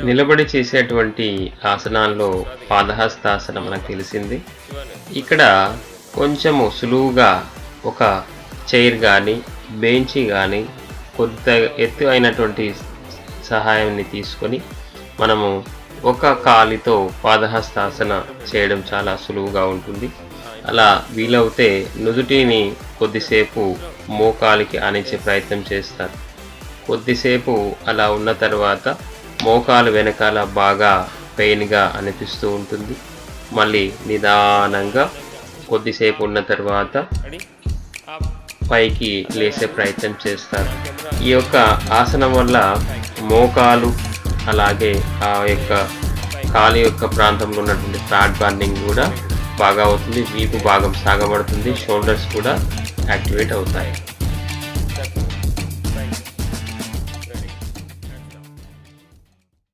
నిలబడి చేసేటువంటి ఆసనాల్లో పాదహస్తాసనం మనకు తెలిసింది. ఇక్కడ కొంచెము సులువుగా ఒక చైర్ కానీ బెంచి కానీ కొద్ది ఎత్తు అయినటువంటి సహాయాన్ని తీసుకొని మనము ఒక కాలితో పాదహస్తాసన చేయడం చాలా సులువుగా ఉంటుంది. అలా వీలవుతే నుదుటిని కొద్దిసేపు మోకాలికి ఆనించే ప్రయత్నం చేస్తారు. కొద్దిసేపు అలా ఉన్న తర్వాత మోకాలు వెనకాల బాగా పెయిన్గా అనిపిస్తూ ఉంటుంది. మళ్ళీ నిదానంగా కొద్దిసేపు ఉన్న తర్వాత పైకి లేసే ప్రయత్నం చేస్తారు. ఈ యొక్క ఆసనం వల్ల మోకాలు అలాగే ఆ యొక్క కాలు యొక్క ప్రాంతంలో ఉన్నటువంటి ఫ్లాట్ బర్నింగ్ కూడా బాగా అవుతుంది. వీపు భాగం సాగబడుతుంది. షోల్డర్స్ కూడా యాక్టివేట్ అవుతాయి.